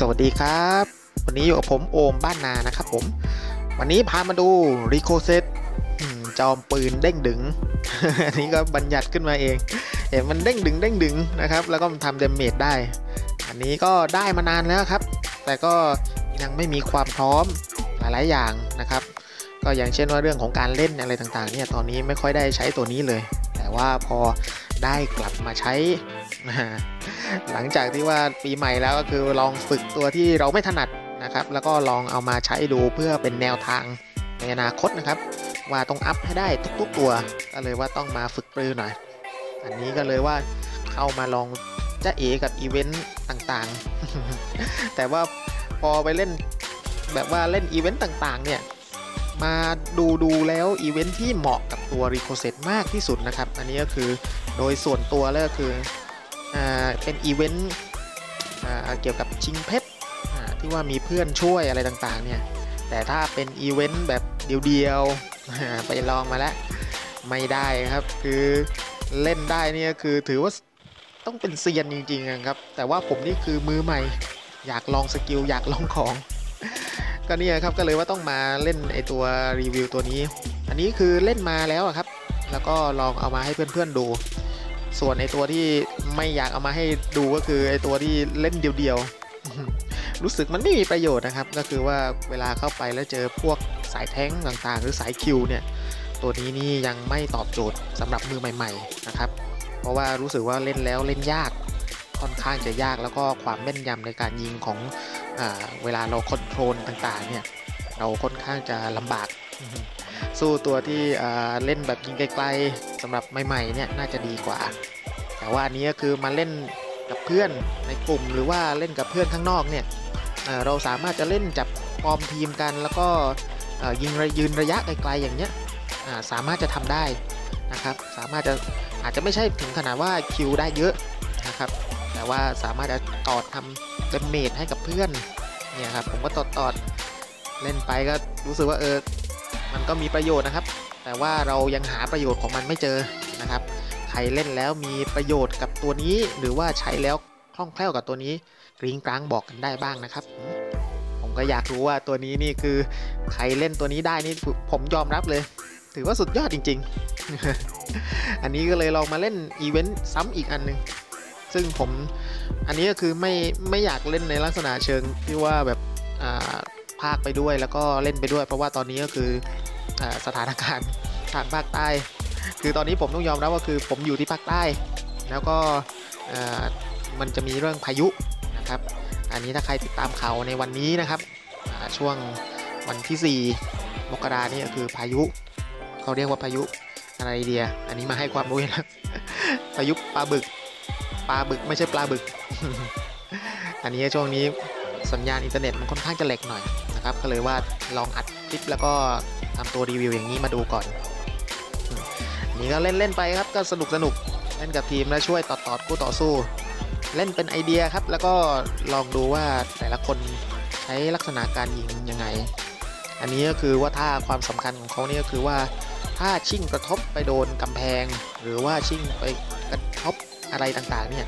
สวัสดีครับ วันนี้อยู่กับผมโอมบ้านนานะครับผม วันนี้พามาดูรีโคเซตจอมปืนเด้งดึงอันนี้ก็บัญญัติขึ้นมาเองเห็นมันเด้งดึงเด้งดึงนะครับ แล้วก็มันทำเดเมจได้ อันนี้ก็ได้มานานแล้วครับ แต่ก็ยังไม่มีความพร้อมหลายๆอย่างนะครับ ก็อย่างเช่นว่าเรื่องของการเล่นอะไรต่างๆเนี่ยตอนนี้ไม่ค่อยได้ใช้ตัวนี้เลย แต่ว่าพอ ได้กลับมาใช้ หลังจากที่ว่าปีใหม่แล้วก็คือลองฝึกตัวที่เราไม่ถนัดนะครับ แล้วก็ลองเอามาใช้ดูเพื่อเป็นแนวทางในอนาคตนะครับ ว่าต้องอัพให้ได้ทุกๆตัว ก็เลยว่าต้องมาฝึกปรือหน่อย อันนี้ก็เลยว่าเข้ามาลองจะเอกับอีเวนต์ต่างๆ แต่ว่าพอไปเล่นแบบว่าเล่นอีเวนต์ต่างๆ เนี่ย มาดูดูแล้วอีเวนท์ที่เหมาะกับตัว r e c o s e t มากที่สุดนะครับ อันนี้ก็คือ โดยส่วนตัวแล้วก็คืออเป็นอีเวนต์เกี่ยวกับชิงเพชรที่ว่ามีเพื่อนช่วยอะไรต่างๆเนี่ยแต่ถ้าเป็นอีเวนต์แบบเดียวๆไปลองมาแล้วไม่ได้ครับคือเล่นได้นี่คือถือว่าต้องเป็นเซียนจริงๆครับ แต่ว่าผมนี่คือมือใหม่ อยากลองสกิลอยากลองของก็เนี่ยครับก็เลยว่าต้องมาเล่นไอตัวรีวิวตัวนี้ อันนี้คือเล่นมาแล้วครับ แล้วก็ลองเอามาให้เพื่อนๆดู ส่วนไอตัวที่ไม่อยากเอามาให้ดูก็คือไอตัวที่เล่นเดียวๆ รู้สึกมันไม่มีประโยชน์นะครับ ก็คือว่าเวลาเข้าไปแล้วเจอพวกสายแท้งต่างๆ หรือสายคิวเนี่ย ตัวนี้นี่ยังไม่ตอบโจทย์สำหรับมือใหม่ ๆ นะครับ เพราะว่ารู้สึกว่าเล่นแล้วเล่นยากค่อนข้างจะยากแล้วก็ความแม่นยำในการยิงของอเวลาเราคอนโทรลต่างๆเนี่ยเราค่อนข้างจะลำบาก สู้ตัวที่เล่นแบบยิงไกลๆสำหรับใหม่ๆเนี่ยน่าจะดีกว่า แต่ว่าอันนี้ก็คือมาเล่นกับเพื่อนในกลุ่มหรือว่าเล่นกับเพื่อนข้างนอกเนี่ยเเราสามารถจะเล่นจับฟอร์มทีมกัน แล้วก็ยิงระยืนระยะไกลๆอย่างเงี้ยสามารถจะทำได้นะครับสามารถจะอาจจะไม่ใช่ถึงขนาดว่าคิวได้เยอะนะครับแต่ว่าสามารถจะตอดทำเดเมจให้กับเพื่อนเนี่ยครับผมก็ตอดตอดเล่นไปก็รู้สึกว่าเออ มันก็มีประโยชน์นะครับ แต่ว่าเรายังหาประโยชน์ของมันไม่เจอนะครับ ใครเล่นแล้วมีประโยชน์กับตัวนี้ หรือว่าใช้แล้วคล่องแคล่วกับตัวนี้กริ้งกลางบอกกันได้บ้างนะครับ ผมก็อยากรู้ว่าตัวนี้นี่คือใครเล่นตัวนี้ได้นี่ผมยอมรับเลย ถือว่าสุดยอดจริง ๆ อันนี้ก็เลยลองมาเล่นอีเวนต์ซ้ำอีกอันหนึงซึ่งผมอันนี้ก็คือไม่ไม่อยากเล่นในลักษณะเชิงที่ว่าแบบอ่า ภาคไปด้วยแล้วก็เล่นไปด้วย เพราะว่าตอนนี้ก็คืออสถานการณ์ทางภาคใต้ คือตอนนี้ผมต้องยอมรับว่าคือผมอยู่ที่ภาคใต้ แล้วก็มันจะมีเรื่องพายุนะครับ อันนี้ถ้าใครติดตามข่าวในวันนี้นะครับช่วงวันที่ 4 มกราเนี่ก็คือพายุเขาเรียกว่าพายุอะไรเดีย อันนี้มาให้ความรู้นะพายุปลาบึกปลาบึกไม่ใช่ปลาบึก อันนี้ช่วงนี้สัญญาณอินเทอร์เน็ตมันค่อนข้างจะแหลกหน่อย นะครับ ก็เลยว่าลองอัดคลิปแล้วก็ทำตัวรีวิวอย่างนี้มาดูก่อนนนี้ก็เล่นเล่นๆไปครับก็สนุกสนุกเล่นกับทีมแล้วช่วยตอดตอดคู่ต่อสู้ เล่นเป็นไอเดียครับ แล้วก็ลองดูว่าแต่ละคนใช้ลักษณะการยิงยังไง อันนี้ก็คือว่าถ้าความสำคัญของเขาเนี่ยก็คือว่าถ้าชิ่งกระทบไปโดนกำแพง หรือว่าชิ่งไปกระทบอะไรต่างๆเนี่ย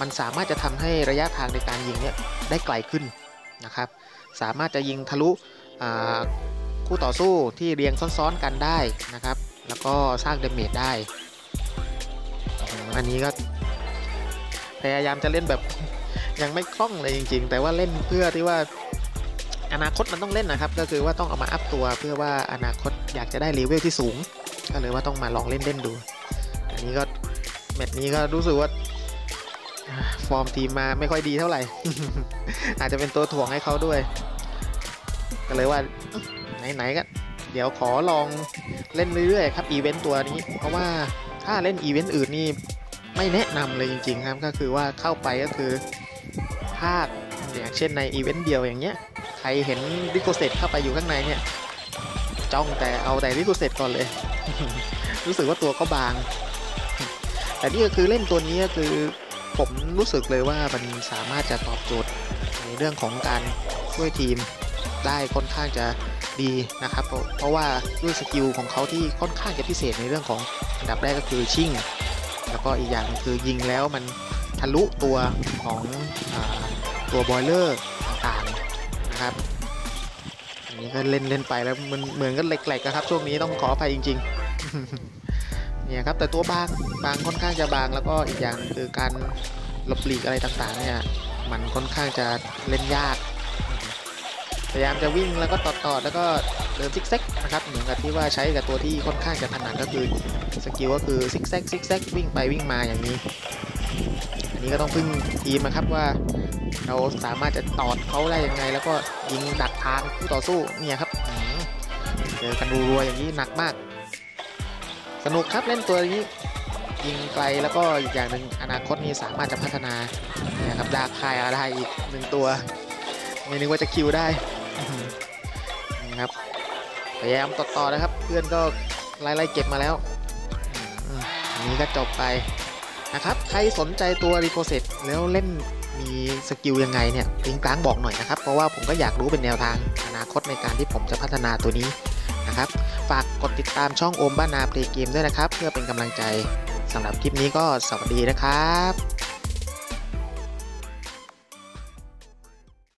มันสามารถจะทำให้ระยะทางในการยิงเนี่ยได้ไกลขึ้นนะครับ สามารถจะยิงทะลุคู่ต่อสู้ที่เรียงซ้อนๆกันได้นะครับ แล้วก็สร้างเดเมจได้ อันนี้ก็พยายามจะเล่นแบบยังไม่คล่องเลยจริง ๆ แต่ว่าเล่นเพื่อที่ว่าอนาคตมันต้องเล่นนะครับ ก็คือว่าต้องเอามาอัพตัวเพื่อว่าอนาคตอยากจะได้เลเวลที่สูง ก็เลยว่าต้องมาลองเล่นเล่นดู อันนี้ก็แมตช์นี้ก็รู้สึกว่า ฟอร์มทีมมาไม่ค่อยดีเท่าไหร่ อาจจะเป็นตัวถ่วงให้เขาด้วย ก็เลยว่าไหนๆก็เดี๋ยวขอลองเล่นเรื่อยๆครับอีเวนต์ตัวนี้ เพราะว่าถ้าเล่นอีเวนต์อื่นนี่ไม่แนะนำเลยจริง ๆ ครับ ก็คือว่าเข้าไปก็คือภาคอย่างเช่นในอีเวนต์เดียวอย่างเงี้ยใครเห็นริโกเซตเข้าไปอยู่ข้างในเนี่ยจ้องแต่เอาแต่ริโกเซตก่อนเลย รู้สึกว่าตัวก็บาง แต่นี่ก็คือเล่นตัวนี้ก็คือ ผมรู้สึกเลยว่ามันสามารถจะตอบโจทย์ในเรื่องของการช่วยทีมได้ค่อนข้างจะดีนะครับ เพราะว่าด้วยสกิลของเขาที่ค่อนข้างจะพิเศษในเรื่องของอันดับแรกก็คือชิ่ง แล้วก็อีกอย่างคือยิงแล้วมันทะลุตัวของอตัวบอยเลอร์ต่างๆนะครับอันนี้ก็เล่นเล่นไปแล้วมันเหมือนกันเหล็กๆอะครับช่วงนี้ต้องขออภัยจริง ๆ เนี่ยครับแต่ตัวบางบางค่อนข้างจะบางแล้วก็อีกอย่างคือการหลบหลีกอะไรต่างๆเนี่ยมันค่อนข้างจะเล่นยาก พยายามจะวิ่งแล้วก็ตอดๆแล้วก็เดินซิกแซกนะครับเหมือนกับที่ว่าใช้กับตัวที่ค่อนข้างจะถนัดก็คือสกิลก็คือซิกแซกซิกแซกวิ่งไปวิ่งมาอย่างนี้ อันนี้ก็ต้องพึ่งทีมนะครับว่าเราสามารถจะตอดเขาได้ยังไง แล้วก็ยิงดักทางผู้ต่อสู้เนี่ยครับเจอกันรัวๆอย่างนี้หนักมาก สนุกครับเล่นตัวนี้ยิงไกลแล้วก็อีกอย่างหนึ่งอนาคตนี้สามารถจะพัฒนานี่ยครับดาบคายอะไรอีกหนึ่งตัวไม่นึกว่าจะคิวได้นี่ครับพยายามต่อๆนะครับ เพื่อนก็ไล่ๆเก็บมาแล้วอันนี้ก็จบไปนะครับ ใครสนใจตัวรีโ o เซตแล้วเล่นมีสกิลยังไงเนี่ยลิงก์กลางบอกหน่อยนะครับ เพราะว่าผมก็อยากรู้เป็นแนวทางอนาคตในการที่ผมจะพัฒนาตัวนี้ นะครับ ฝากกดติดตามช่องโอมบ้านนาเพลย์เกมด้วยนะครับ เพื่อเป็นกำลังใจสำหรับคลิปนี้ก็สวัสดีนะครับ